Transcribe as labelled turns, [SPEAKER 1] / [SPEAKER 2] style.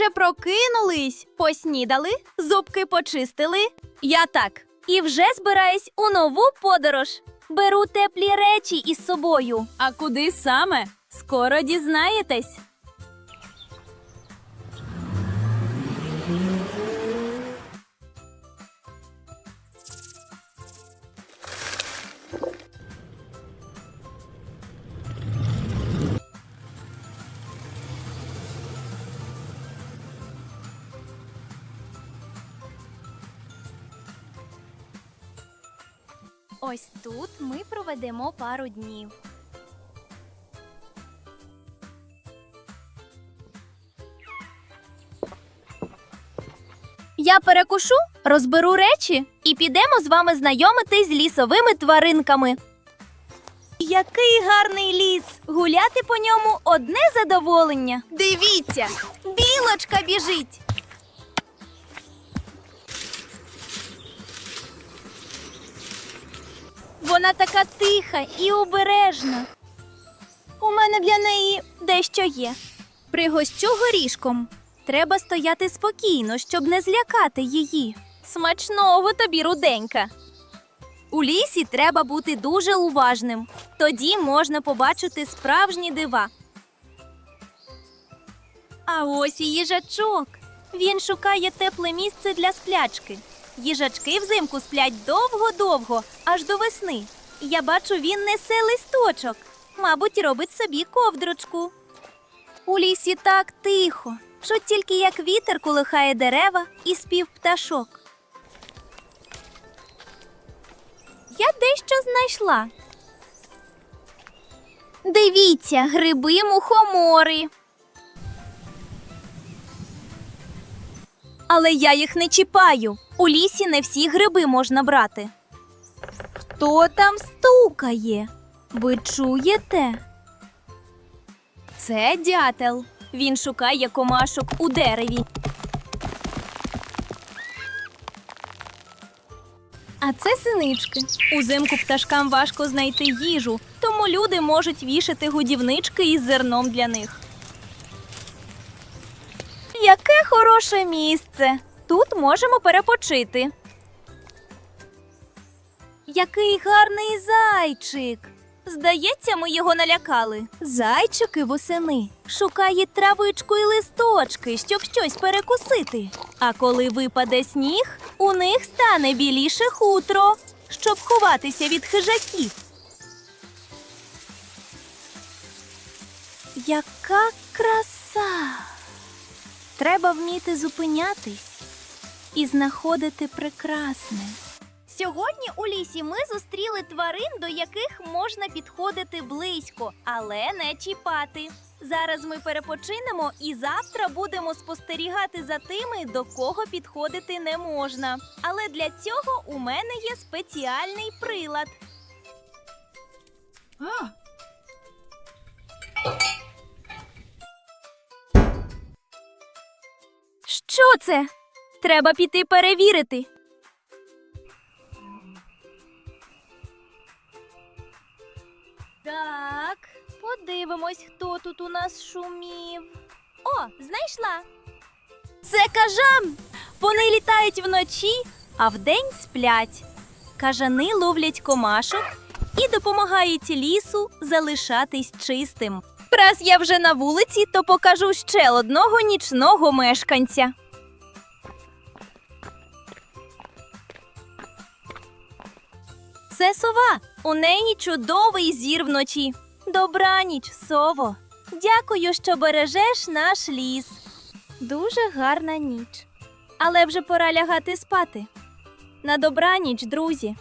[SPEAKER 1] вже прокинулись, поснідали, зубки почистили.
[SPEAKER 2] Я так. І вже збираюсь у нову подорож. Беру теплі речі із собою.
[SPEAKER 1] А куди саме? Скоро дізнаєтесь.
[SPEAKER 2] Ось тут ми проведемо пару днів. Я перекушу, розберу речі і підемо з вами знайомитись з лісовими тваринками. Який гарний ліс! Гуляти по ньому одне задоволення. Дивіться, білочка біжить. Вона така тиха і обережна. У мене для неї дещо є. Пригощу горішком. Треба стояти спокійно, щоб не злякати її. Смачного тобі, руденька. У лісі треба бути дуже уважним. Тоді можна побачити справжні дива. А ось і їжачок. Він шукає тепле місце для сплячки. Їжачки взимку сплять довго-довго, аж до весни. Я бачу, він несе листочок. Мабуть, робить собі ковдрочку. У лісі так тихо, що тільки як вітер колихає дерева і спів пташок. Я дещо знайшла. Дивіться, гриби мухомори. Але я їх не чіпаю. У лісі не всі гриби можна брати. Хто там стукає? Ви чуєте? Це дятел. Він шукає комашок у дереві. А це синички. Узимку пташкам важко знайти їжу, тому люди можуть вішати годівнички із зерном для них. Хороше місце. Тут можемо перепочити. Який гарний зайчик. Здається, ми його налякали. Зайчики восени шукають травичку і листочки, щоб щось перекусити. А коли випаде сніг, у них стане біліше хутро, щоб ховатися від хижаків. Яка краса! Треба вміти зупинятись і знаходити прекрасне. Сьогодні у лісі ми зустріли тварин, до яких можна підходити близько, але не чіпати. Зараз ми перепочинемо і завтра будемо спостерігати за тими, до кого підходити не можна. Але для цього у мене є спеціальний прилад. Що це? Треба піти перевірити. Так, подивимось, хто тут у нас шумів. О, знайшла. Це кажан. Вони літають вночі, а вдень сплять. Кажани ловлять комашок і допомагають лісу залишатись чистим. Раз я вже на вулиці, то покажу ще одного нічного мешканця. Це сова. У неї чудовий зір вночі. Добраніч, сово. Дякую, що бережеш наш ліс. Дуже гарна ніч. Але вже пора лягати спати. На добраніч, друзі.